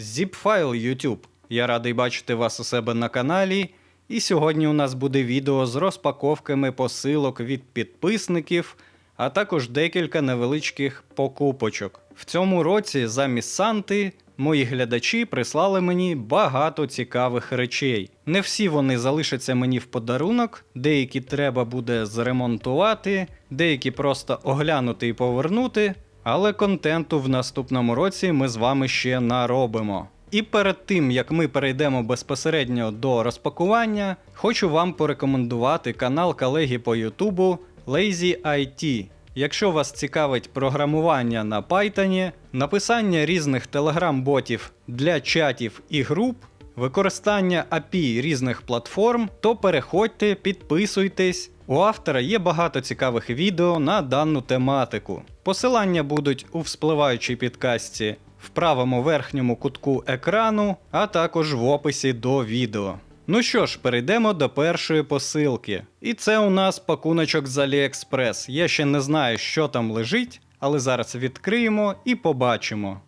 Zipfile YouTube. Я радий бачити вас у себе на каналі. І сьогодні у нас буде відео з розпаковками посилок від підписників, а також декілька невеличких покупочок. В цьому році замість Санти мої глядачі прислали мені багато цікавих речей. Не всі вони залишаться мені в подарунок, деякі треба буде зремонтувати, деякі просто оглянути і повернути. Але контенту в наступному році ми з вами ще наробимо. І перед тим як ми перейдемо безпосередньо до розпакування, хочу вам порекомендувати канал колеги по Ютубу Lazy IT. Якщо вас цікавить програмування на Python, написання різних телеграм-ботів для чатів і груп, використання API різних платформ, то переходьте, підписуйтесь. У автора є багато цікавих відео на дану тематику. Посилання будуть у вспливаючій підкасті в правому верхньому кутку екрану, а також в описі до відео. Ну що ж, перейдемо до першої посилки. І це у нас пакуночок з AliExpress. Я ще не знаю, що там лежить, але зараз відкриємо і побачимо.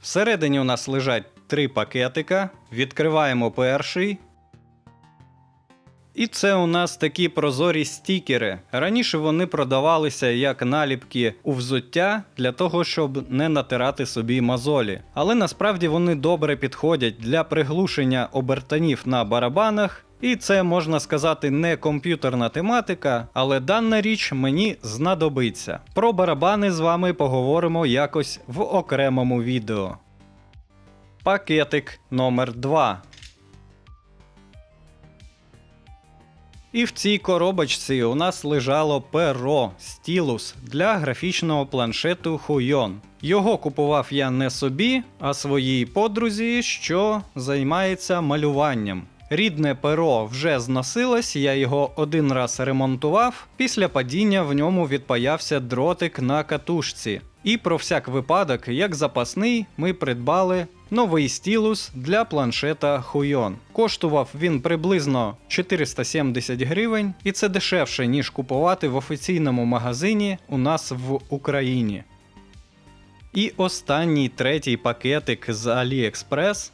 Всередині у нас лежать три пакетика. Відкриваємо перший. І це у нас такі прозорі стікери. Раніше вони продавалися як наліпки у взуття для того, щоб не натирати собі мозолі. Але насправді вони добре підходять для приглушення обертанів на барабанах. І це можна сказати не комп'ютерна тематика, але дана річ мені знадобиться. Про барабани з вами поговоримо якось в окремому відео. Пакетик номер 2 І в цій коробочці у нас лежало перо стілус для графічного планшету Huion. Його купував я не собі, а своїй подрузі, що займається малюванням. Рідне перо вже зносилось, я його один раз ремонтував. Після падіння в ньому відпаявся дротик на катушці. І про всяк випадок, як запасний, ми придбали новий стілус для планшета Huion. Коштував він приблизно 470 гривень, і це дешевше, ніж купувати в офіційному магазині у нас в Україні. І останній третій пакетик з AliExpress.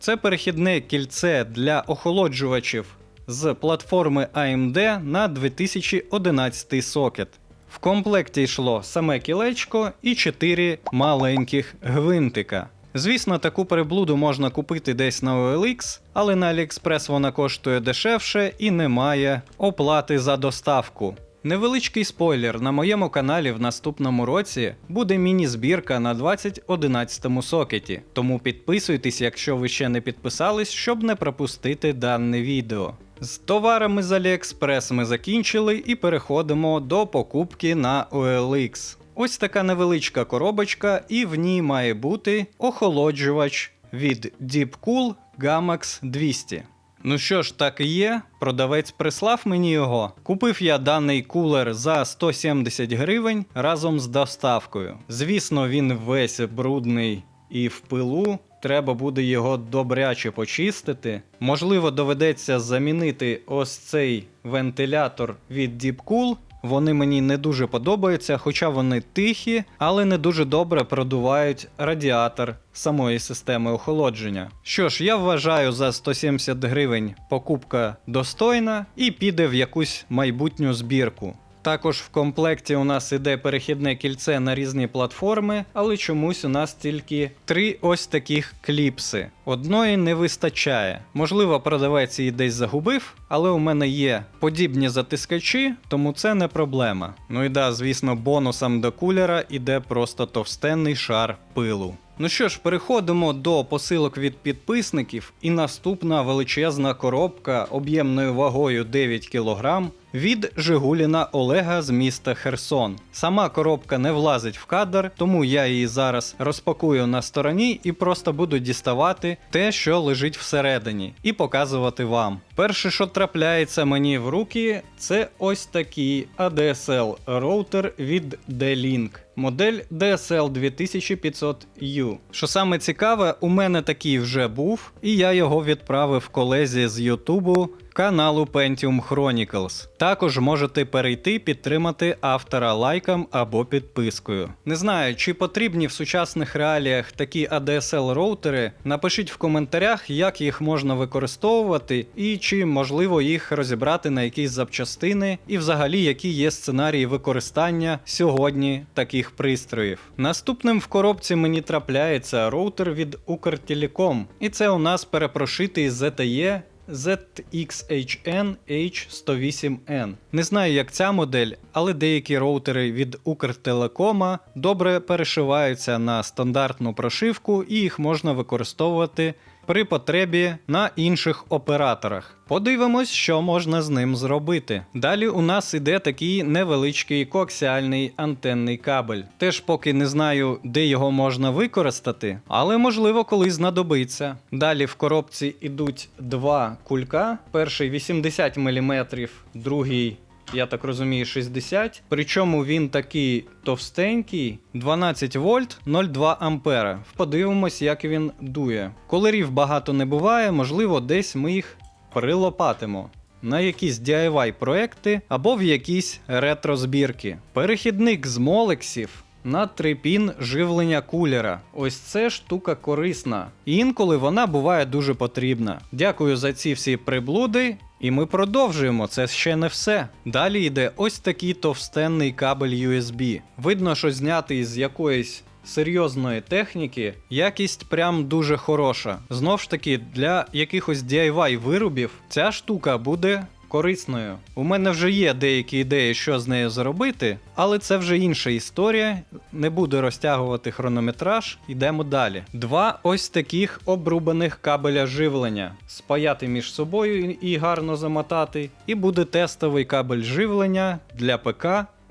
Це перехідне кільце для охолоджувачів з платформи AMD на 2011 сокет. В комплекті йшло саме кілечко і 4 маленьких гвинтика. Звісно, таку приблуду можна купити десь на OLX, але на AliExpress вона коштує дешевше і не має оплати за доставку. Невеличкий спойлер: на моєму каналі в наступному році буде міні-збірка на 2011 сокеті, тому підписуйтесь, якщо ви ще не підписались, щоб не пропустити дане відео. З товарами з AliExpress ми закінчили і переходимо до покупки на OLX. Ось така невеличка коробочка, і в ній має бути охолоджувач від Deepcool Gamax 200. Ну що ж, так і є, продавець прислав мені його. Купив я даний кулер за 170 гривень разом з доставкою. Звісно, він весь брудний і в пилу. Треба буде його добряче почистити. Можливо, доведеться замінити ось цей вентилятор від Deepcool. Вони мені не дуже подобаються, хоча вони тихі, але не дуже добре продувають радіатор самої системи охолодження. Що ж, я вважаю за 170 гривень покупка достойна і піде в якусь майбутню збірку. Також в комплекті у нас іде перехідне кільце на різні платформи, але чомусь у нас тільки три ось таких кліпси. Одної не вистачає. Можливо, продавець її десь загубив, але у мене є подібні затискачі, тому це не проблема. Ну і да, звісно, бонусом до кулера іде просто товстенний шар пилу. Ну що ж, переходимо до посилок від підписників, і наступна величезна коробка об'ємною вагою 9 кг від Жигуліна Олега з міста Херсон. Сама коробка не влазить в кадр, тому я її зараз розпакую на стороні і просто буду діставати те, що лежить всередині, і показувати вам. Перше, що трапляється мені в руки, це ось такий ADSL роутер від D-Link. Модель DSL 2500U. Що саме цікаве, у мене такий вже був, і я його відправив колезі з Ютубу каналу Pentium Chronicles. Також можете перейти підтримати автора лайком або підпискою. Не знаю, чи потрібні в сучасних реаліях такі ADSL роутери. Напишіть в коментарях, як їх можна використовувати і чи можливо їх розібрати на якісь запчастини, і взагалі які є сценарії використання сьогодні таких пристроїв. Наступним в коробці мені трапляється роутер від Укртелеком, і це у нас перепрошитий ZTE ZXHN H108N. Не знаю, як ця модель, але деякі роутери від Укртелекома добре перешиваються на стандартну прошивку і їх можна використовувати при потребі на інших операторах. Подивимось, що можна з ним зробити. Далі у нас іде такий невеличкий коаксіальний антенний кабель. Теж поки не знаю, де його можна використати, але можливо колись знадобиться. Далі в коробці ідуть два кулька: перший 80 мм, другий. Я так розумію, 60. Причому він такий товстенький, 12 вольт 0,2 ампера. Подивимось, як він дує. Колерів багато не буває, можливо, десь ми їх прилопатимо. На якісь DIY проекти або в якісь ретро-збірки. Перехідник з молексів на трипін живлення кулера. Ось це штука корисна. Інколи вона буває дуже потрібна. Дякую за ці всі приблуди. І ми продовжуємо, це ще не все. Далі йде ось такий товстенний кабель USB. Видно, що знятий з якоїсь серйозної техніки, якість прям дуже хороша. Знов ж таки, для якихось DIY виробів ця штука буде корисною. У мене вже є деякі ідеї, що з нею зробити, але це вже інша історія. Не буду розтягувати хронометраж, йдемо далі. Два ось таких обрубаних кабеля живлення. Спаяти між собою і гарно замотати. І буде тестовий кабель живлення для ПК.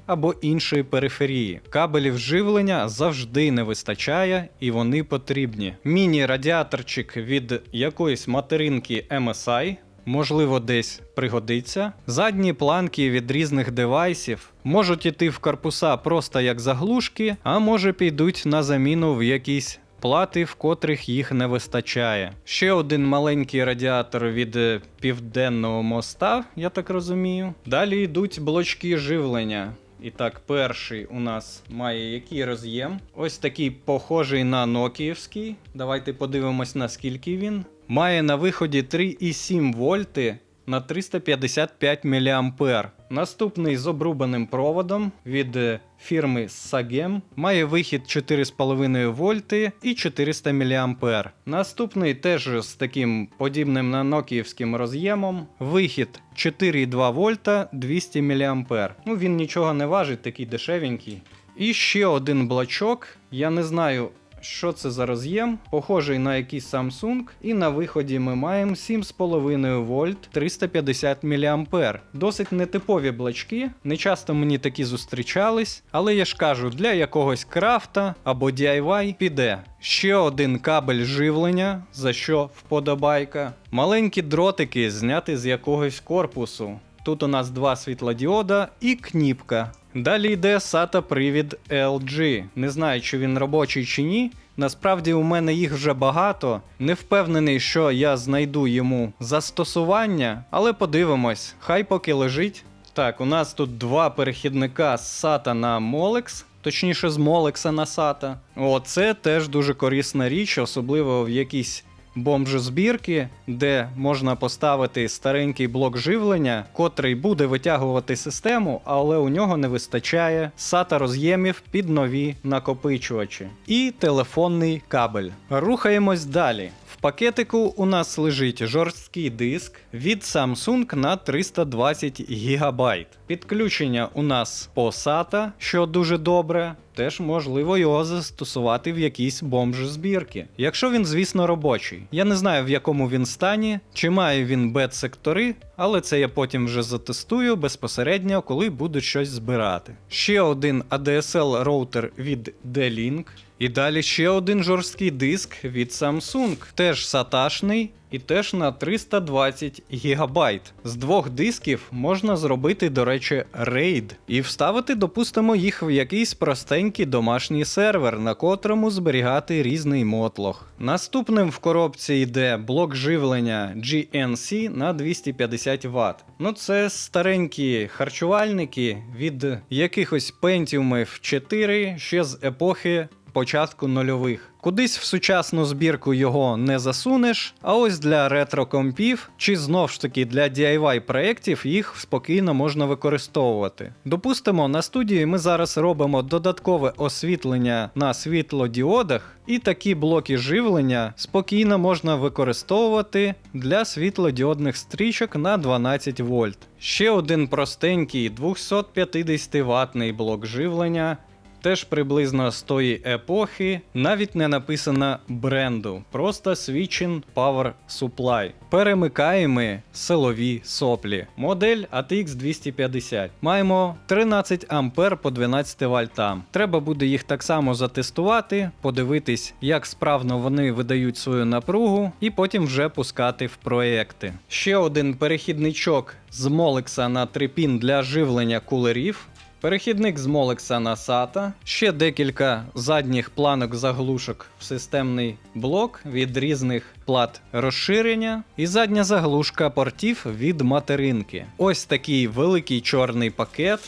Або іншої периферії. Кабелів живлення завжди не вистачає і вони потрібні. Міні-радіаторчик від якоїсь материнки MSI можливо, десь пригодиться. Задні планки від різних девайсів можуть іти в корпуса просто як заглушки, а може підуть на заміну в якісь. Плати, в котрих їх не вистачає. Ще один маленький радіатор від е, південного моста, я так розумію. Далі йдуть блочки живлення. І так, перший у нас має який роз'єм. Ось такий похожий на нокіївський. Давайте подивимось, наскільки він. Має на виході 3,7 вольти на 355 мА. Наступний з обрубаним проводом від е, фірми Sagem має вихід 4,5 вольти і 400 мА. Наступний теж з таким подібним на нокіївським роз'ємом. Вихід 4,2 вольта 200 мА. Ну він нічого не важить, такий дешевенький. І ще один блочок. Я не знаю, що це за роз'єм? Похожий на якийсь Samsung. І на виході ми маємо 7,5 вольт 350 мА. Досить нетипові блочки. Не часто мені такі зустрічались, але я ж кажу, для якогось крафта або DIY піде. Ще один кабель живлення, за що вподобайка. Маленькі дротики зняти з якогось корпусу. Тут у нас два світлодіода і кніпка. Далі йде SATA привід LG. Не знаю, чи він робочий чи ні. Насправді у мене їх вже багато. Не впевнений, що я знайду йому застосування, але подивимось, хай поки лежить. Так, у нас тут два перехідника з SATA на Molex. Точніше, з Молекса на SATA. О, це теж дуже корисна річ, особливо в якійсь бомжозбірки, де можна поставити старенький блок живлення, котрий буде витягувати систему, але у нього не вистачає SATA роз'ємів під нові накопичувачі. І телефонний кабель. Рухаємось далі. Пакетику у нас лежить жорсткий диск від Samsung на 320 ГБ. Підключення у нас по SATA, що дуже добре. Теж можливо його застосувати в якійсь бомж збірки. Якщо він, звісно, робочий. Я не знаю в якому він стані, чи має він бет-сектори, але це я потім вже затестую безпосередньо, коли буду щось збирати. Ще один ADSL роутер від D-Link. І далі ще один жорсткий диск від Samsung, теж саташний і теж на 320 ГБ. З двох дисків можна зробити, до речі, рейд і вставити, допустимо, їх в якийсь простий маленький домашній сервер, на котрому зберігати різний мотлох. Наступним в коробці йде блок живлення GNC на 250 Вт. Ну, це старенькі харчувальники від якихось пентіумів 4 ще з епохи початку нульових. Кудись в сучасну збірку його не засунеш, а ось для ретро-компів чи знов ж таки для DIY проєктів їх спокійно можна використовувати. Допустимо, на студії ми зараз робимо додаткове освітлення на світлодіодах, і такі блоки живлення спокійно можна використовувати для світлодіодних стрічок на 12 вольт. Ще один простенький 250 ватний блок живлення теж приблизно з тої епохи, навіть не написано бренду, просто Switching Power Supply. Перемикаємо силові соплі. Модель ATX 250. Маємо 13 ампер по 12 вольтам. Треба буде їх так само затестувати, подивитись, як справно вони видають свою напругу, і потім вже пускати в проекти. Ще один перехідничок з Молекса на 3 пін для живлення кулерів. Перехідник з Молекса на SATA, ще декілька задніх планок заглушок в системний блок від різних плат розширення, і задня заглушка портів від материнки. Ось такий великий чорний пакет.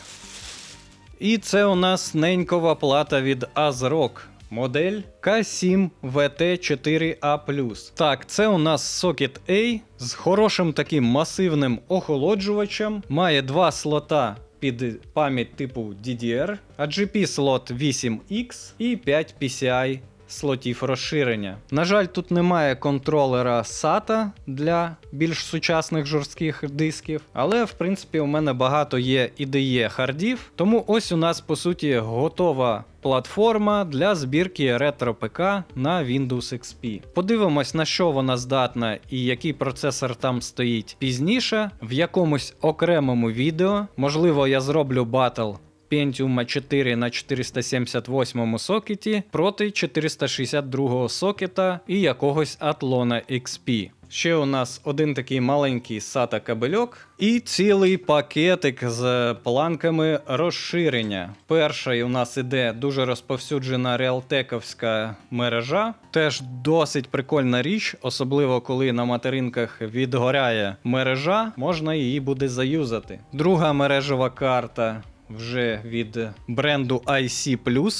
І це у нас ненькова плата від ASRock. Модель K7 VT4A. Так, це у нас Socket A з хорошим таким масивним охолоджувачем. Має два слота під пам'ять типу DDR, AGP слот 8X і 5 PCI слотів розширення. На жаль, тут немає контролера SATA для більш сучасних жорстких дисків, але в принципі у мене багато є IDE хардів, тому ось у нас по суті готова. Платформа для збірки ретро ПК на Windows XP. Подивимось, на що вона здатна і який процесор там стоїть пізніше, в якомусь окремому відео. Можливо, я зроблю батл Pentium 4 на 478 сокеті проти 462 сокета і якогось Athlon XP. Ще у нас один такий маленький SATA кабельок і цілий пакетик з планками розширення. Перший у нас іде дуже розповсюджена реалтековська мережа. Теж досить прикольна річ, особливо коли на материнках відгоряє мережа, можна її буде заюзати. Друга мережева карта вже від бренду IC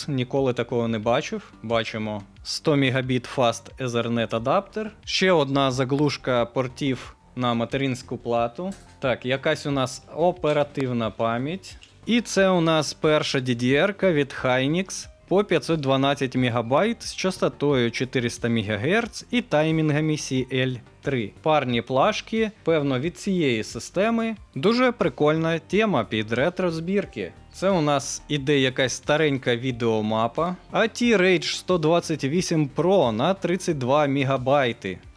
ніколи такого не бачив. Бачимо 100 Мбіт Fast Ethernet адаптер. Ще одна заглушка портів на материнську плату. Так, якась у нас оперативна пам'ять. І це у нас перша DDR від Hynix по 512 МБ з частотою 400 МГц і таймінгами CL3. Парні плашки, певно, від цієї системи. Дуже прикольна тема під ретро збірки. Це у нас іде якась старенька відеомапа. AT-Rage 128 Pro на 32 МБ.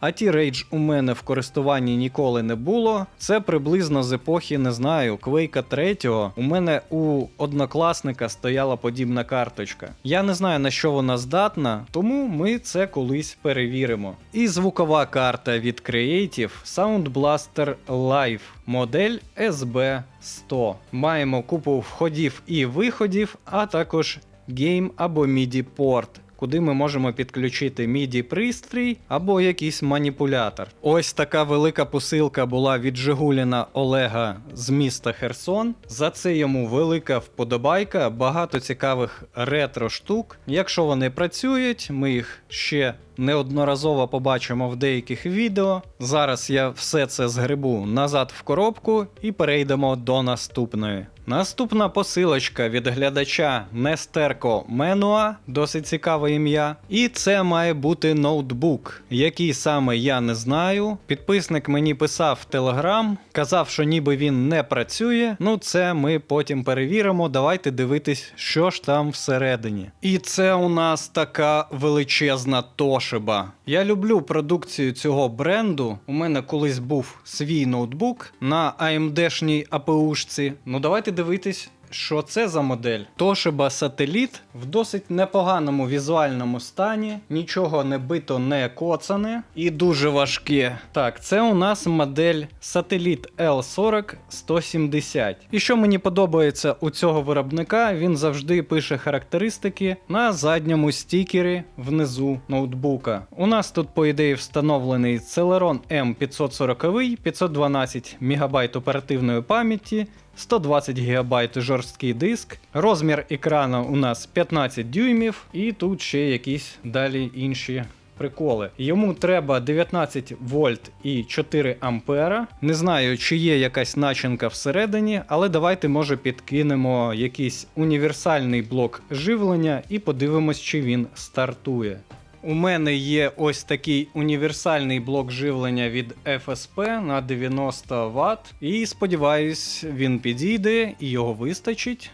AT-Rage у мене в користуванні ніколи не було. Це приблизно з епохи, не знаю, Quake 3. У мене у однокласника стояла подібна карточка. Я не знаю на що вона здатна, тому ми це колись перевіримо. І звукова карта від Creative Sound Blaster Live модель SB100. Маємо купу входів і виходів, а також гейм або MIDI порт. Куди ми можемо підключити MIDI пристрій або якийсь маніпулятор. Ось така велика посилка була від Жигуліна Олега з міста Херсон. За це йому велика вподобайка, багато цікавих ретро штук. Якщо вони працюють, ми їх ще неодноразово побачимо в деяких відео. Зараз я все це згребу назад в коробку і перейдемо до наступної. Наступна посилочка від глядача Нестерко Менуа, досить цікаве ім'я. І це має бути ноутбук, який саме я не знаю. Підписник мені писав в Телеграм, казав, що ніби він не працює. Ну, це ми потім перевіримо. Давайте дивитись, що ж там всередині. І це у нас така величезна тошиба. Я люблю продукцію цього бренду. У мене колись був свій ноутбук на AMD-шній АПУшці. Ну давайте дивитись, що це за модель? Toshiba Satellite в досить непоганому візуальному стані, нічого не бито, не коцане і дуже важке. Так, це у нас модель Satellite L40 170. І що мені подобається у цього виробника, він завжди пише характеристики на задньому стікері внизу ноутбука. У нас тут, по ідеї, встановлений Celeron M540, 512 МБ оперативної пам'яті. 120 ГБ жорсткий диск, розмір екрану у нас 15 дюймів, і тут ще якісь далі інші приколи. Йому треба 19 вольт і 4 ампера. Не знаю, чи є якась начинка всередині, але давайте може підкинемо якийсь універсальний блок живлення і подивимось, чи він стартує. У мене є ось такий універсальний блок живлення від FSP на 90 Вт. І сподіваюсь, він підійде і його вистачить.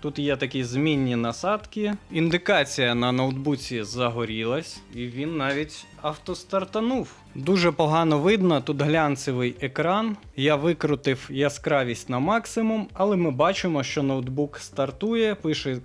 Тут є такі змінні насадки. Індикація на ноутбуці загорілась, і він навіть автостартанув. Дуже погано видно, тут глянцевий екран. Я викрутив яскравість на максимум, але ми бачимо, що ноутбук стартує, пише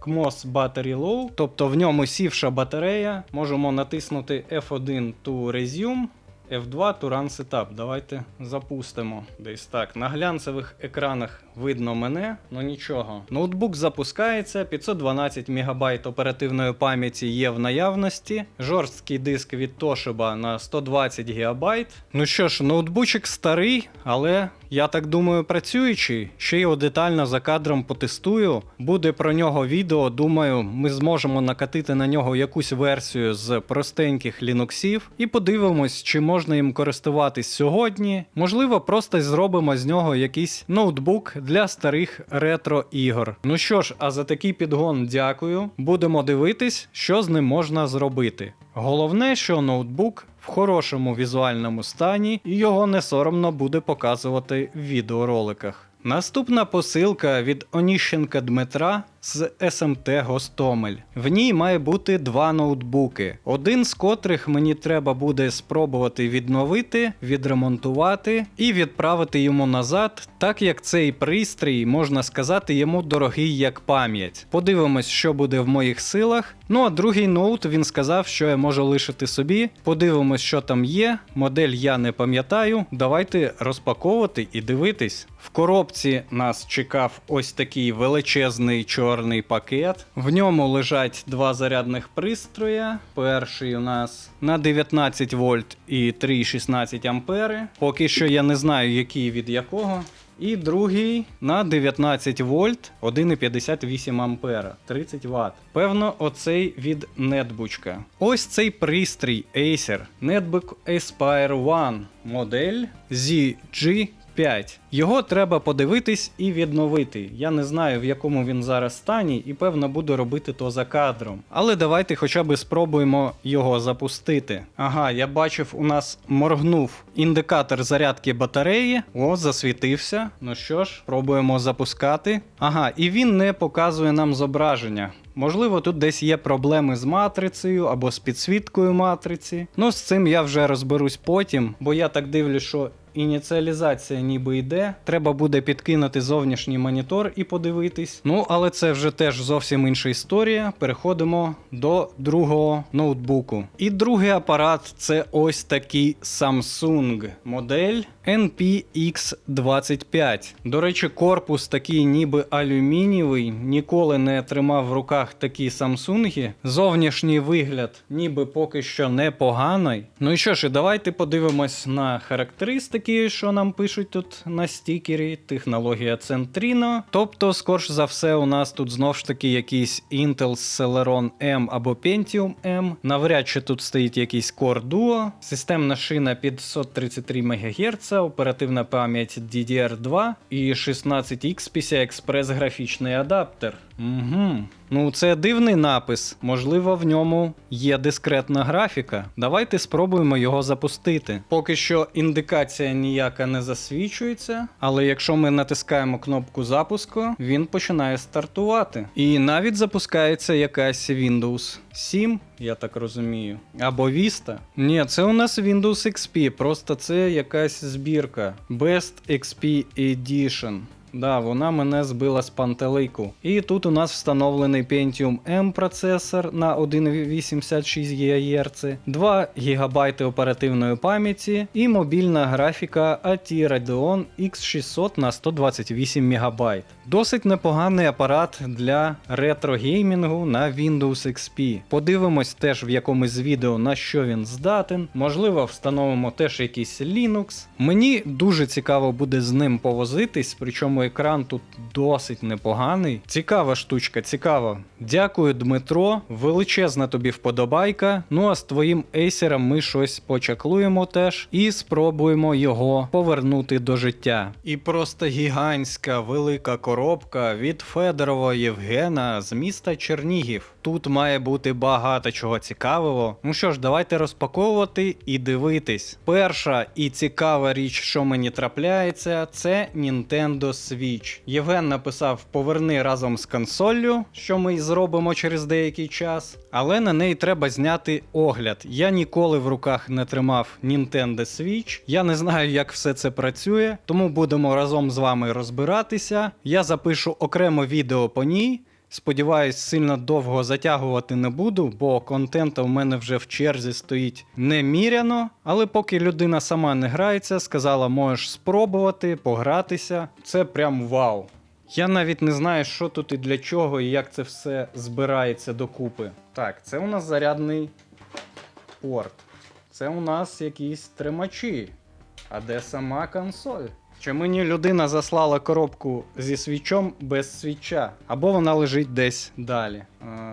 CMOS Battery Low, тобто в ньому сівша батарея. Можемо натиснути F1 to Resume. F2 to Run Setup. Давайте запустимо. Десь так. На глянцевих екранах видно мене, ну нічого. Ноутбук запускається, 512 МБ оперативної пам'яті є в наявності. Жорсткий диск від Toshiba на 120 ГБ. Ну що ж, ноутбучик старий, але я так думаю, працюючий. Ще його детально за кадром потестую. Буде про нього відео. Думаю, ми зможемо накатити на нього якусь версію з простеньких лінуксів і подивимось, чи можна їм користуватись сьогодні. Можливо, просто зробимо з нього якийсь ноутбук для старих ретро ігор. Ну що ж, а за такий підгон дякую. Будемо дивитись, що з ним можна зробити. Головне, що ноутбук в хорошому візуальному стані і його не соромно буде показувати в відеороликах. Наступна посилка від Оніщенка Дмитра з СМТ Гостомель. В ній має бути два ноутбуки, один з котрих мені треба буде спробувати відновити, відремонтувати і відправити йому назад, так як цей пристрій, можна сказати, йому дорогий як пам'ять. Подивимось, що буде в моїх силах. Ну а другий ноут він сказав, що я можу лишити собі. Подивимось, що там є. Модель я не пам'ятаю. Давайте розпаковувати і дивитись. В коробці нас чекав ось такий величезний чорний пакет. В ньому лежать два зарядних пристроя. Перший у нас на 19 вольт і 3,16 ампери. Поки що я не знаю, який від якого. І другий на 19 вольт 1,58 ампера 30 Вт. Певно, оцей від нетбучка. Ось цей пристрій Acer Netbook Aspire One модель ZG 5. Його треба подивитись і відновити. Я не знаю, в якому він зараз стані, і певно буду робити то за кадром. Але давайте хоча б спробуємо його запустити. Ага, я бачив, у нас моргнув індикатор зарядки батареї. О, засвітився. Ну що ж, пробуємо запускати. Ага, і він не показує нам зображення. Можливо, тут десь є проблеми з матрицею або з підсвіткою матриці. Ну, з цим я вже розберусь потім, бо я так дивлюсь, що ініціалізація ніби йде. Треба буде підкинути зовнішній монітор і подивитись. Ну, але це вже теж зовсім інша історія. Переходимо до другого ноутбуку. І другий апарат це ось такий Samsung модель NPX25. До речі, корпус такий ніби алюмінієвий, ніколи не тримав в руках такі Samsung. Зовнішній вигляд ніби поки що непоганий. Ну і що ж, давайте подивимось на характеристики, що нам пишуть тут на стікері. Технологія Centrino. Тобто, скорш за все, у нас тут знов ж таки якийсь Intel Celeron M або Pentium M. Навряд чи тут стоїть якийсь Core Duo, системна шина 533 МГц, оперативна пам'ять DDR2 і 16X PCI Express графічний адаптер. Угу. Ну, це дивний напис. Можливо, в ньому є дискретна графіка. Давайте спробуємо його запустити. Поки що індикація ніяка не засвічується, але якщо ми натискаємо кнопку запуску, він починає стартувати. І навіть запускається якась Windows 7, я так розумію. Або Vista. Ні, це у нас Windows XP, просто це якась збірка. Best XP Edition. Да, вона мене збила з пантелику. І тут у нас встановлений Pentium M процесор на 1,86 ГГц, 2 ГБ оперативної пам'яті і мобільна графіка AT Radeon X600 на 128 МБ. Досить непоганий апарат для ретро-геймінгу на Windows XP. Подивимось теж в якомусь відео на що він здатен. Можливо, встановимо теж якийсь Linux. Мені дуже цікаво буде з ним повозитись, причому екран тут досить непоганий. Цікава штучка, цікава. Дякую, Дмитро. Величезна тобі вподобайка. Ну а з твоїм ейсером ми щось почаклуємо теж і спробуємо його повернути до життя. І просто гігантська велика коробка від Федорова Євгена з міста Чернігів. Тут має бути багато чого цікавого. Ну що ж, давайте розпаковувати і дивитись. Перша і цікава річ, що мені трапляється, це Nintendo Switch. Євген написав: поверни разом з консоллю, що ми й зробимо через деякий час. Але на неї треба зняти огляд. Я ніколи в руках не тримав Nintendo Switch. Я не знаю, як все це працює, тому будемо разом з вами розбиратися. Я запишу окремо відео по ній. Сподіваюсь, сильно довго затягувати не буду, бо контенту в мене вже в черзі стоїть неміряно. Але поки людина сама не грається, сказала, можеш спробувати, погратися. Це прям вау. Я навіть не знаю, що тут і для чого, і як це все збирається докупи. Так, це у нас зарядний порт. Це у нас якісь тримачі. А де сама консоль? Чи мені людина заслала коробку зі свічом без свіча, або вона лежить десь далі.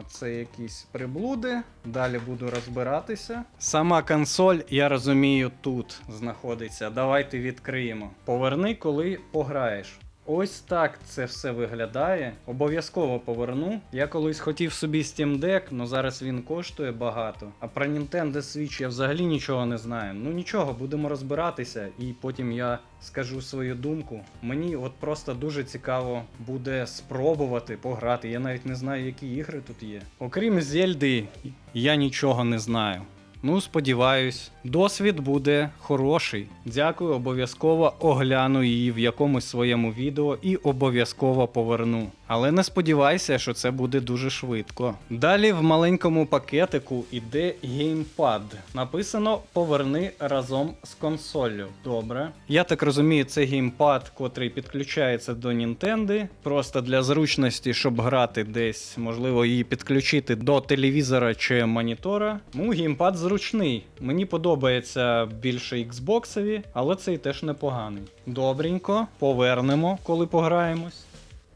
Це якісь приблуди. Далі буду розбиратися. Сама консоль, я розумію, тут знаходиться. Давайте відкриємо. Поверни, коли пограєш. Ось так це все виглядає. Обов'язково поверну. Я колись хотів собі Steam Deck, але зараз він коштує багато. А про Nintendo Switch я взагалі нічого не знаю. Ну нічого, будемо розбиратися, і потім я скажу свою думку. Мені от просто дуже цікаво буде спробувати пограти. Я навіть не знаю, які ігри тут є. Окрім Зельди, я нічого не знаю. Ну, сподіваюсь, досвід буде хороший. Дякую, обов'язково огляну її в якомусь своєму відео і обов'язково поверну. Але не сподівайся, що це буде дуже швидко. Далі в маленькому пакетику іде геймпад. Написано Поверни разом з консоллю. Добре. Я так розумію, це геймпад, котрий підключається до Nintendo. Просто для зручності, щоб грати десь, можливо, її підключити до телевізора чи монітора. Ну, геймпад зручний. Мені подобається більше Xboxові, але цей теж непоганий. Добренько, повернемо, коли пограємось.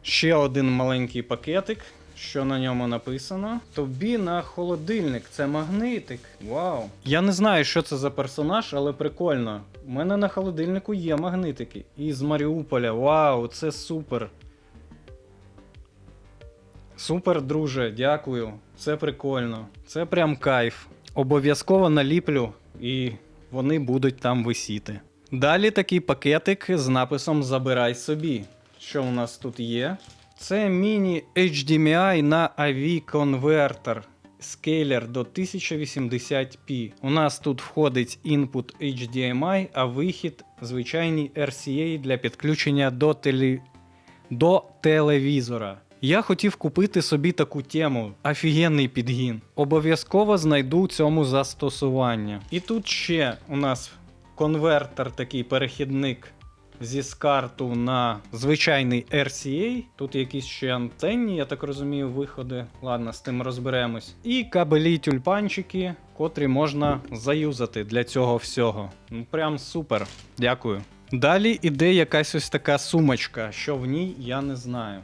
Ще один маленький пакетик. Що на ньому написано? Тобі на холодильник, це магнитик. Вау. Я не знаю, що це за персонаж, але прикольно. У мене на холодильнику є магнитики. І з Маріуполя. Вау, це супер. Супер, друже, дякую. Це прикольно. Це прям кайф. Обов'язково наліплю, і вони будуть там висіти. Далі такий пакетик з написом Забирай собі. Що у нас тут є? Це міні HDMI на AV конвертер. Скейлер до 1080p. У нас тут входить інпут HDMI, а вихід звичайний RCA для підключення до, теле... до телевізора. Я хотів купити собі таку тему, офігенний підгін. Обов'язково знайду цьому застосування. І тут ще у нас конвертер, такий перехідник зі скарту на звичайний RCA. Тут якісь ще антенні, я так розумію, виходи. Ладно, з тим розберемось. І кабелі тюльпанчики, котрі можна заюзати для цього всього. Ну прям супер. Дякую. Далі іде якась ось така сумочка, що в ній я не знаю.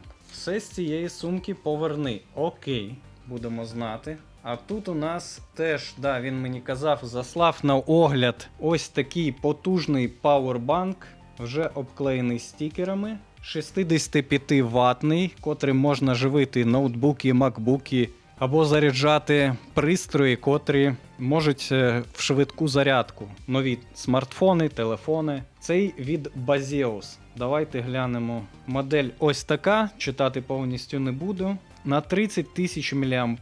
Все з цієї сумки поверни. Окей, будемо знати. А тут у нас теж, да, він мені казав, заслав на огляд ось такий потужний пауербанк, вже обклеєний стікерами. 65 ватний, котрим можна живити ноутбуки, макбуки або заряджати пристрої, котрі можуть е, в швидку зарядку. Нові смартфони, телефони. Цей від Baseus. Давайте глянемо. Модель ось така, читати повністю не буду. На 30 тисяч мА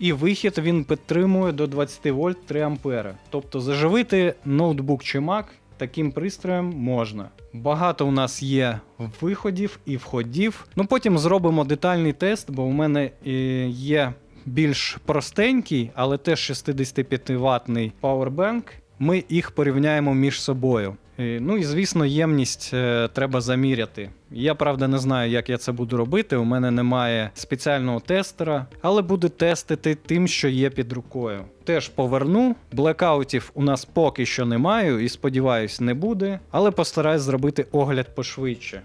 і вихід він підтримує до 20 вольт 3 А. Тобто заживити ноутбук чи Mac таким пристроєм можна. Багато у нас є виходів і входів. Ну потім зробимо детальний тест, бо у мене е, є більш простенький, але теж 65 ватний Powerbank. Ми їх порівняємо між собою. Е, Ну і звісно, ємність е, треба заміряти. Я правда не знаю, як я це буду робити. У мене немає спеціального тестера, але буду тестити тим, що є під рукою. Теж поверну. Блекаутів у нас поки що немає, і сподіваюсь, не буде, але постараюсь зробити огляд пошвидше.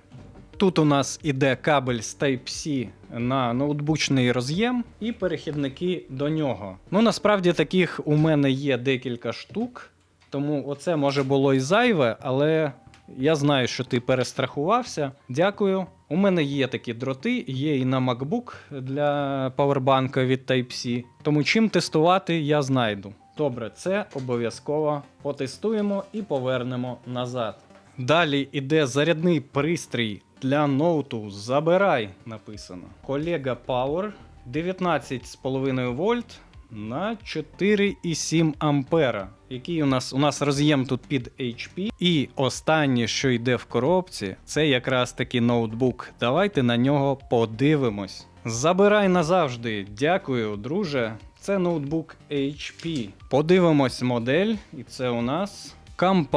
Тут у нас іде кабель з Type-C на ноутбучний роз'єм і перехідники до нього. Ну насправді таких у мене є декілька штук, тому оце може було і зайве, але я знаю, що ти перестрахувався. Дякую. У мене є такі дроти, є і на MacBook для павербанка від Type-C. Тому чим тестувати, я знайду. Добре, це обов'язково потестуємо і повернемо назад. Далі іде зарядний пристрій для ноуту. Забирай, написано. Колега Power 19,5 вольт на 4,7 ампера. Який у нас у нас роз'єм тут під HP. І останнє, що йде в коробці, це якраз таки ноутбук. Давайте на нього подивимось. Забирай назавжди. Дякую, друже. Це ноутбук HP. Подивимось модель, і це у нас Compaq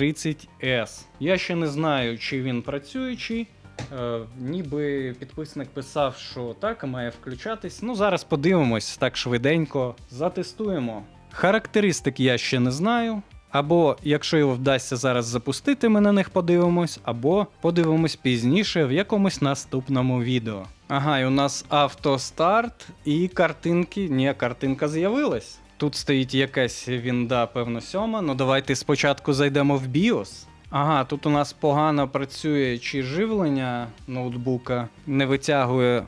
6830S. Я ще не знаю, чи він працюючий. Е, ніби підписник писав, що так, має включатись. Ну, зараз подивимось так швиденько, затестуємо. Характеристик я ще не знаю. Або якщо його вдасться зараз запустити, ми на них подивимось, або подивимось пізніше в якомусь наступному відео. Ага, і у нас автостарт і картинки. Ні, картинка з'явилась. Тут стоїть якась вінда, певно, сьома. Ну давайте спочатку зайдемо в BIOS. Ага, тут у нас погано працює чи живлення ноутбука, не витягує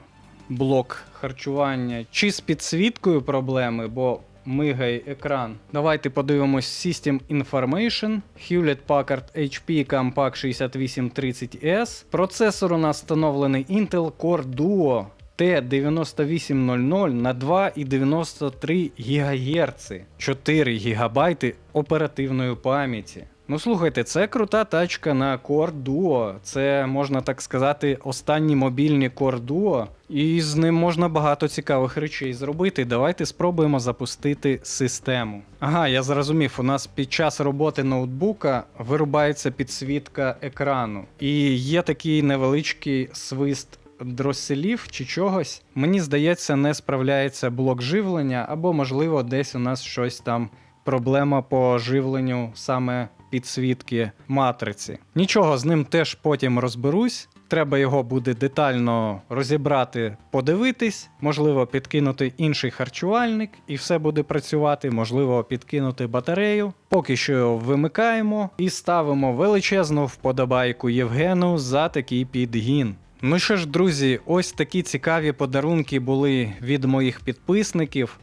блок харчування, чи з підсвіткою проблеми, бо мигає екран. Давайте подивимось System Information, Hewlett Packard HP Compaq 6830S. Процесор у нас встановлений Intel Core Duo T9800 на 2,93 ГГц, 4 ГБ оперативної пам'яті. Ну слухайте, це крута тачка на Core Duo. Це можна так сказати, останні мобільні Core Duo. І з ним можна багато цікавих речей зробити. Давайте спробуємо запустити систему. Ага, я зрозумів, у нас під час роботи ноутбука вирубається підсвітка екрану. І є такий невеличкий свист дроселів чи чогось. Мені здається, не справляється блок живлення, або, можливо, десь у нас щось там проблема по живленню саме підсвітки матриці. Нічого, з ним теж потім розберусь. Треба його буде детально розібрати, подивитись, можливо, підкинути інший харчувальник, і все буде працювати. Можливо, підкинути батарею. Поки що його вимикаємо і ставимо величезну вподобайку Євгену за такий підгін. Ну що ж, друзі, ось такі цікаві подарунки були від моїх підписників.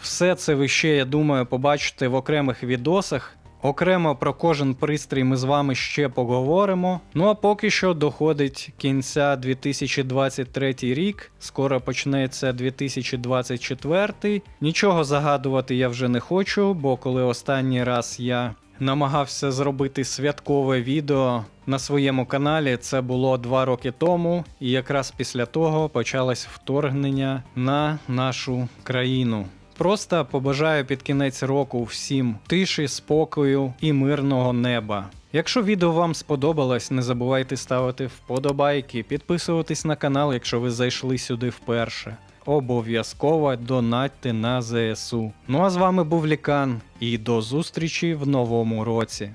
Все це ви ще, я думаю, побачите в окремих відосах. Окремо про кожен пристрій ми з вами ще поговоримо. Ну а поки що доходить кінця 2023 рік, скоро почнеться 2024. Нічого загадувати я вже не хочу, бо коли останній раз я намагався зробити святкове відео на своєму каналі, це було два роки тому, і якраз після того почалось вторгнення на нашу країну. Просто побажаю під кінець року всім тиші, спокою і мирного неба. Якщо відео вам сподобалось, не забувайте ставити вподобайки, підписуватись на канал, якщо ви зайшли сюди вперше. Обов'язково донатьте на ЗСУ. Ну а з вами був Лікан, і до зустрічі в новому році.